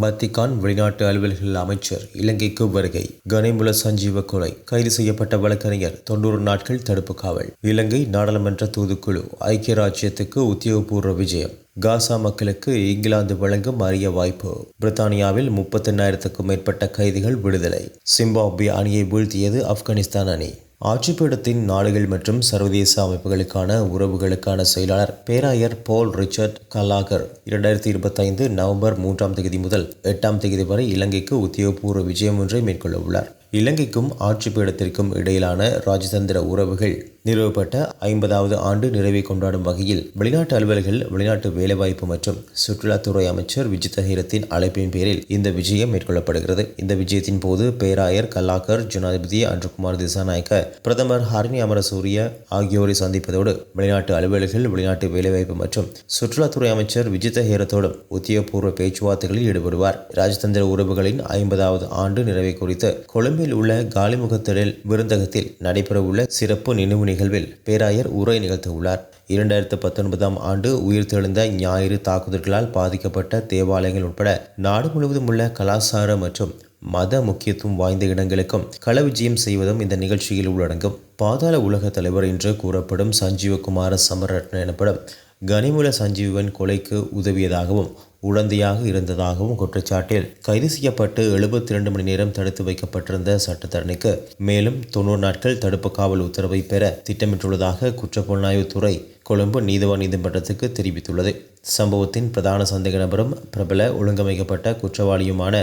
வத்திகான் வெளிநாட்டு அலுவல்கள் அமைச்சர் இலங்கைக்கு வருகை. கனிமுல சஞ்சீவ கொலை. கைது செய்யப்பட்ட வழக்கறிஞர் தொண்ணூறு நாட்கள் தடுப்பு காவல். இலங்கை நாடாளுமன்ற தூதுக்குழு ஐக்கிய ராஜ்யத்துக்கு உத்தியோகபூர்வ விஜயம். காசா மக்களுக்கு இங்கிலாந்து வழங்கும் அரிய வாய்ப்பு. பிரித்தானியாவில் முப்பத்தெண்ணாயிரத்துக்கும் மேற்பட்ட கைதிகள் விடுதலை. சிம்பாப்வே அணியை வீழ்த்தியது ஆப்கானிஸ்தான் அணி. ஆட்சிப்பீடத்தின் நாடுகள் மற்றும் சர்வதேச அமைப்புகளுக்கான உறவுகளுக்கான செயலாளர் பேராயர் போல் ரிச்சர்ட் கலாகர் இரண்டாயிரத்தி இருபத்தைந்து நவம்பர் மூன்றாம் தேதி முதல் எட்டாம் தேதி வரை இலங்கைக்கு உத்தியோகபூர்வ விஜயம் ஒன்றை மேற்கொள்ள உள்ளார். இலங்கைக்கும் ஆட்சிப்பீடத்திற்கும் இடையிலான ராஜதந்திர உறவுகள் நிறுவப்பட்ட ஐம்பதாவது ஆண்டு நிறைவை கொண்டாடும் வகையில் வெளிநாட்டு அலுவலர்கள் வெளிநாட்டு வேலைவாய்ப்பு மற்றும் சுற்றுலாத்துறை அமைச்சர் விஜித ஹீரத்தின் அழைப்பின் பேரில் இந்த விஜயம் மேற்கொள்ளப்படுகிறது. இந்த விஜயத்தின் போது பேராயர் கல்லாக்கர் ஜனாதிபதி அன்றுகுமார் திசாநாயக்க பிரதமர் ஹரணி அமரசூரிய ஆகியோரை சந்திப்பதோடு வெளிநாட்டு அலுவலர்கள் வெளிநாட்டு வேலைவாய்ப்பு மற்றும் சுற்றுலாத்துறை அமைச்சர் விஜித ஹீரத்தோடும் உத்தியோகபூர்வ பேச்சுவார்த்தைகளில் ஈடுபடுவார். ராஜதந்திர உறவுகளின் ஐம்பதாவது ஆண்டு நிறைவை குறித்து கொழும்பில் உள்ள காலிமுகத்திடல் விருந்தகத்தில் நடைபெறவுள்ள சிறப்பு நினைவு நிகழ்வில் பேராயர் உரை நிகழ்த்தியுள்ளார் இரண்டாயிரத்து பத்தொன்பதாம் ஆண்டு உயிர்த்தெழுந்த ஞாயிறு தாக்குதல்களால் பாதிக்கப்பட்ட தேவாலயங்கள் உட்பட நாடு முழுவதும் உள்ள கலாச்சார மற்றும் மத முக்கியத்துவம் வாய்ந்த இடங்களுக்கும் களவிஜயம் செய்வதும் இந்த நிகழ்ச்சியில் உள்ளடங்கும். பாதாள உலக தலைவர் என்று கூறப்படும் சஞ்சீவகுமார சமரட்ன எனப்படும் கனிமுல சஞ்சீவன் கொலைக்கு உதவியதாகவும் உடந்தையாக இருந்ததாகவும் குற்றச்சாட்டில் கைது செய்யப்பட்டு எழுபத்தி இரண்டு மணி நேரம் தடுத்து வைக்கப்பட்டிருந்த சட்டத்தரணிக்கு மேலும் தொண்ணூறு நாட்கள் தடுப்பு காவல் உத்தரவை பெற திட்டமிட்டுள்ளதாக குற்றப்புலனாய்வுத்துறை கொழும்பு நீதவான் நீதிமன்றத்துக்கு தெரிவித்துள்ளது. சம்பவத்தின் பிரதான சந்தேக நபரும் பிரபல ஒழுங்கமைக்கப்பட்ட குற்றவாளியுமான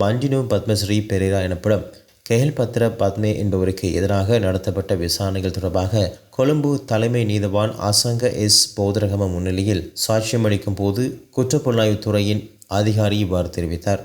மஞ்சினு பத்மஸ்ரீ பெரேரா எனப்படும் கெஹல்பத்ர பத்மே என்பவருக்கு எதிராக நடத்தப்பட்ட விசாரணைகள் தொடர்பாக கொழும்பு தலைமை நீதவான் அசங்க எஸ் போதரகம முன்னிலையில் சாட்சியமளிக்கும் போது குற்றப்புலனாய்வுத்துறையின் அதிகாரி இவ்வாறு தெரிவித்தார்.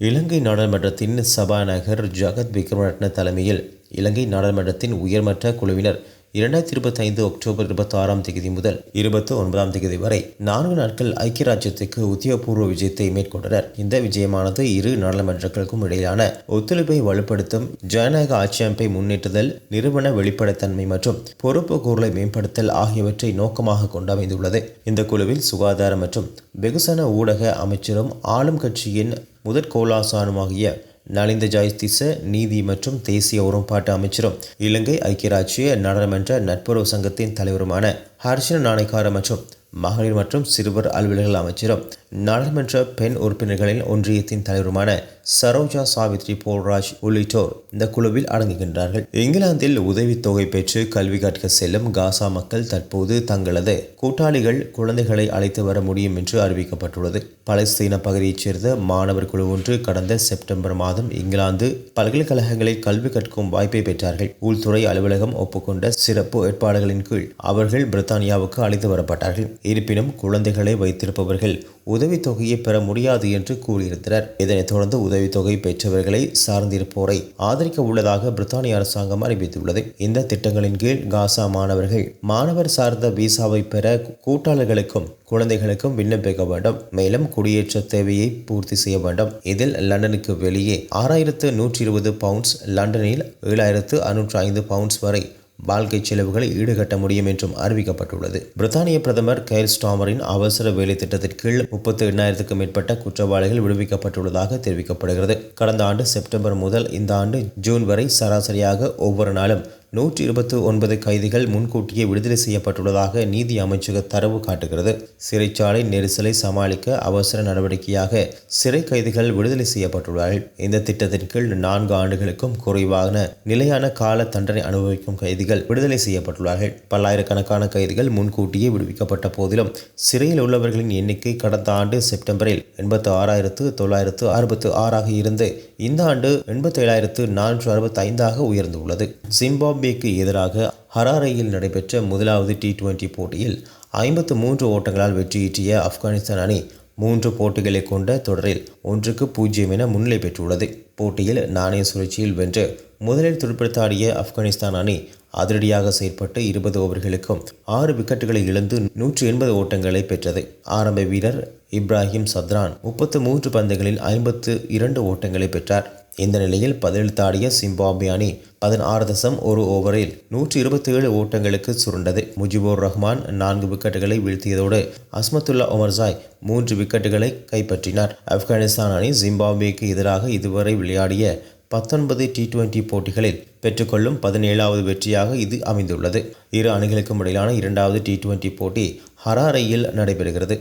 இலங்கை நாடாளுமன்றத்தின் சபாநாயகர் ஜகத் விக்ரமரட்ன தலைமையில் இலங்கை நாடாளுமன்றத்தின் உயர்மட்ட குழுவினர் இரண்டாயிரத்தி இருபத்தைந்து அக்டோபர் இருபத்தி ஆறாம் தேதி முதல் இருபத்தி ஒன்பதாம் தேதி வரை நான்கு நாட்கள் ஐக்கிய ராஜ்யத்துக்கு உத்தியோகபூர்வ விஜயத்தை மேற்கொண்டனர். இந்த விஜயமானது இரு நாடாளுமன்றங்களுக்கும் இடையிலான ஒத்துழைப்பை வலுப்படுத்தும் ஜனநாயக ஆட்சி அமைப்பை முன்னேற்றுதல் நிறுவன வெளிப்படைத்தன்மை மற்றும் பொறுப்பு கூறலை மேம்படுத்தல் ஆகியவற்றை நோக்கமாக கொண்டு அமைந்துள்ளது இந்த குழுவில் சுகாதார மற்றும் வெகுசன ஊடக அமைச்சரும் ஆளும் கட்சியின் முதற் கோலாசானுமாகிய நலிந்த ஜாய்திச நீதி மற்றும் தேசிய ஒருமைப்பாட்டு அமைச்சரும் இலங்கை ஐக்கிய ராஜ்ய நாடாளுமன்ற நட்புறவு சங்கத்தின் தலைவருமான ஹர்ஷன நாணயக்கார மற்றும் மகளிர் மற்றும் சிறுவர் அலுவலர்கள் அமைச்சரும் நாடாளுமன்ற பெண் உறுப்பினர்களின் ஒன்றியத்தின் தலைவருமான சரோஜா சாவித்ரி போல்ராஜ் உள்ளிட்டோர் இந்த குழுவில் அடங்குகின்றார்கள். இங்கிலாந்தில் உதவித்தொகை பெற்று கல்வி கற்க செல்லும் காசா மக்கள் தற்போது தங்களது கூட்டாளிகள் குழந்தைகளை அழைத்து வர முடியும் என்று அறிவிக்கப்பட்டுள்ளது. பலஸ்தீன பகுதியைச் சேர்ந்த மாணவர் குழு ஒன்று கடந்த செப்டம்பர் மாதம் இங்கிலாந்து பல்கலைக்கழகங்களில் கல்வி கற்கும் வாய்ப்பை பெற்றார்கள். உள்துறை அலுவலகம் ஒப்புக்கொண்ட சிறப்பு ஏற்பாடுகளின் கீழ் அவர்கள் பிரித்தானியாவுக்கு அழைத்து வரப்பட்டார்கள். இருப்பினும் குழந்தைகளை வைத்திருப்பவர்கள் உதவித்தொகையை பெற முடியாது என்று கூறியிருந்தனர். இதனைத் தொடர்ந்து உதவித்தொகை பெற்றவர்களை சார்ந்திருப்போரை ஆதரிக்க உள்ளதாக பிரித்தானிய அரசாங்கம் அறிவித்துள்ளது. இந்த திட்டங்களின் கீழ் காசா மாணவர்கள் மாணவர் சார்ந்த விசாவை பெற கூட்டாளர்களுக்கும் குழந்தைகளுக்கும் விண்ணப்பிக்க வேண்டும். மேலும் குடியேற்ற தேவையை பூர்த்தி செய்ய வேண்டும். இதில் லண்டனுக்கு வெளியே ஆறாயிரத்து நூற்றி இருபது பவுண்ட்ஸ் லண்டனில் ஏழாயிரத்து அறுநூற்று ஐந்து பவுண்ட்ஸ் வரை வாழ்க்கை செலவுகளை ஈடுகட்ட முடியும் என்றும் அறிவிக்கப்பட்டுள்ளது. பிரித்தானிய பிரதமர் கைல் ஸ்டாமரின் அவசர வேலை திட்டத்தின் கீழ் முப்பத்தி எண்ணாயிரத்துக்கும் மேற்பட்ட குற்றவாளிகள் விடுவிக்கப்பட்டுள்ளதாக தெரிவிக்கப்படுகிறது. கடந்த ஆண்டு செப்டம்பர் முதல் இந்த ஆண்டு ஜூன் வரை சராசரியாக ஒவ்வொரு நாளும் நூற்றி இருபத்தி ஒன்பது கைதிகள் முன்கூட்டியே விடுதலை செய்யப்பட்டுள்ளதாக நீதி அமைச்சக தரவு காட்டுகிறது. சிறைச்சாலை நெரிசலை சமாளிக்க அவசர நடவடிக்கையாக சிறை கைதிகள் விடுதலை செய்யப்பட்டுள்ளார்கள். இந்த திட்டத்தின் கீழ் நான்கு ஆண்டுகளுக்கும் குறைவான நிலையான கால தண்டனை அனுபவிக்கும் கைதிகள் விடுதலை செய்யப்பட்டுள்ளார்கள். பல்லாயிரக்கணக்கான கைதிகள் முன்கூட்டியே விடுவிக்கப்பட்ட போதிலும் சிறையில் உள்ளவர்களின் எண்ணிக்கை கடந்த ஆண்டு செப்டம்பரில் எண்பத்தி ஆறாயிரத்து தொள்ளாயிரத்து அறுபத்து ஆறாக இருந்து இந்த ஆண்டு எண்பத்தி ஏழாயிரத்து நானூற்று அறுபத்தி ஐந்தாக உயர்ந்துள்ளது ஜிம்பாப்வேக்கு எதிராக ஹராரையில் நடைபெற்ற முதலாவது டி டுவெண்டி போட்டியில் ஐம்பத்து மூன்று ஓட்டங்களால் வெற்றியீட்டிய ஆப்கானிஸ்தான் அணி மூன்று போட்டிகளை கொண்ட தொடரில் ஒன்றுக்கு பூஜ்ஜியம் என முன்னிலை பெற்றுள்ளது. போட்டியில் நாணய சுழற்சியில் வென்று முதலில் துடுப்படுத்தாடிய ஆப்கானிஸ்தான் அணி அதிரடியாக செயற்பட்டு இருபது ஓவர்களுக்கும் ஆறு விக்கெட்டுகளை இழந்து நூற்றி எண்பது ஓட்டங்களை பெற்றது. ஆரம்ப வீரர் இப்ராஹிம் சத்ரான் முப்பத்து மூன்று பந்துகளில் ஐம்பத்து இரண்டு ஓட்டங்களை பெற்றார். இந்த நிலையில் பதிலளித்தாடிய சிம்பாப்வே அணி பதினாறு தசம் ஒரு ஓவரில் நூற்றி இருபத்தி ஏழு ஓட்டங்களுக்கு சுருண்டது. முஜிபுர் ரஹ்மான் நான்கு விக்கெட்டுகளை வீழ்த்தியதோடு அஸ்மத்துல்லா ஒமர்சாய் மூன்று விக்கெட்டுகளை கைப்பற்றினார். ஆப்கானிஸ்தான் அணி ஜிம்பாப்வேக்கு எதிராக இதுவரை விளையாடிய பத்தொன்பது டி டுவெண்டி போட்டிகளில் பெற்றுக்கொள்ளும் பதினேழாவது வெற்றியாக இது அமைந்துள்ளது. இரு அணிகளுக்கும் இடையிலான இரண்டாவது டி டுவெண்டி போட்டி ஹராரையில் நடைபெறுகிறது.